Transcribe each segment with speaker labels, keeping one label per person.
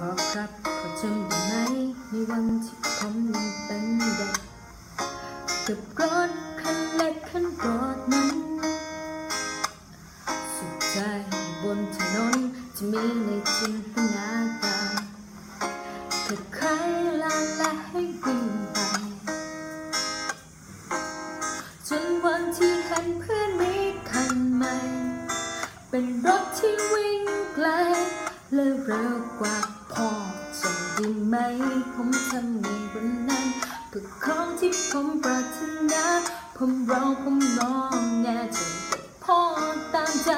Speaker 1: พอครับพอจำได้ไหมในวันที่ผมยังเป็นเด็กกับรถคันเล็กคันกอดนั้นสุขใจบนถนนจะมีในจินตนาการเกิดใครลาและให้วิ่งไปจนวันที่เห็นเพื่อนมีคันใหม่ เป็นรถที่วิ่ง เร็วกว่าพ่อจะได้ไหม ผมทำในวันนั้นเพื่อของที่ผมปรารถนา ผมร้อผมน้องแงจนเกิดพ่อตามใจ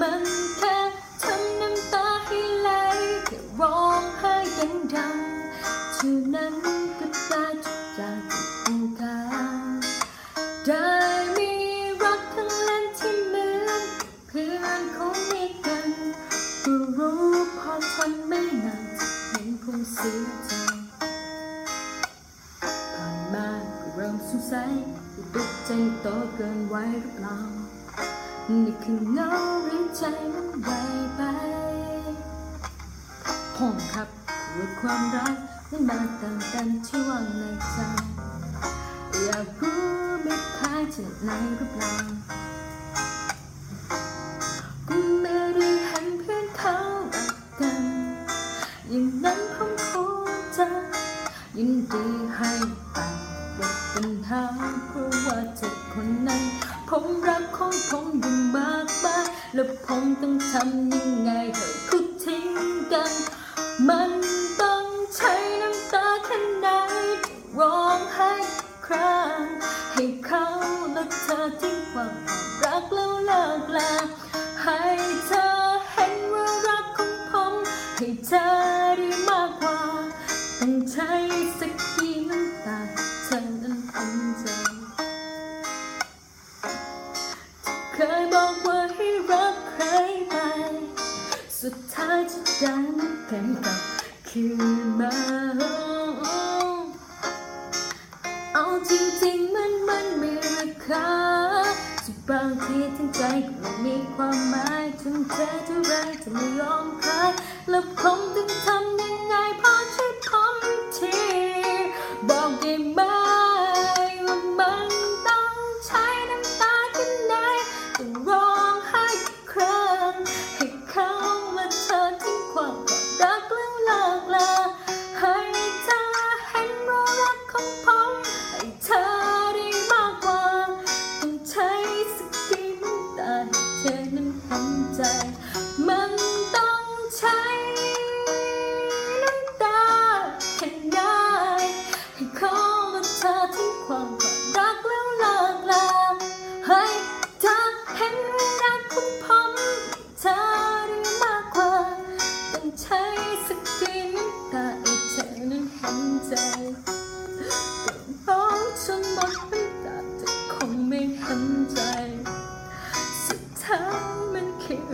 Speaker 1: มันแค่ทำน้ำตาให้ไหลแค่ร้องไห้ดังๆเท่านั้น นไม่นานจะเห็นผมเสียใจผ่านมาก็เริ่มสงสัยว่าตกใจโตเกินไว้หรือเปล่านี่คือเงาหรือใจมันใหญ่ไปห้องครับคือความรักไม่มาต่างกันที่ว่างในใจอยากรู้ไม่คล้ายจากไหนหรือเปล่า นั้นผมคงจะยินดีให้ไปลดปัญหาเพราะว่าเจ็คนนั้น ผมรักของผมอยู่มากมายแล้วผมต้องทำยังไงเธอคือทิ้งกัน มันต้องใช้น้ำตาแค่ไหนที่ร้องไห้ครางให้เขาและเธอทิ้งความรักแล้วเลิกลาให้เธอ จะดันกันกลับคืนมาเอาจริงๆมันมันไม่ราคาจะบางทีทั้งใจก็ไม่มีความหมายถึงเธอเท่าไรจะไม่ยอมขายแล้วผมต้องทำยังไงพอช่วยผม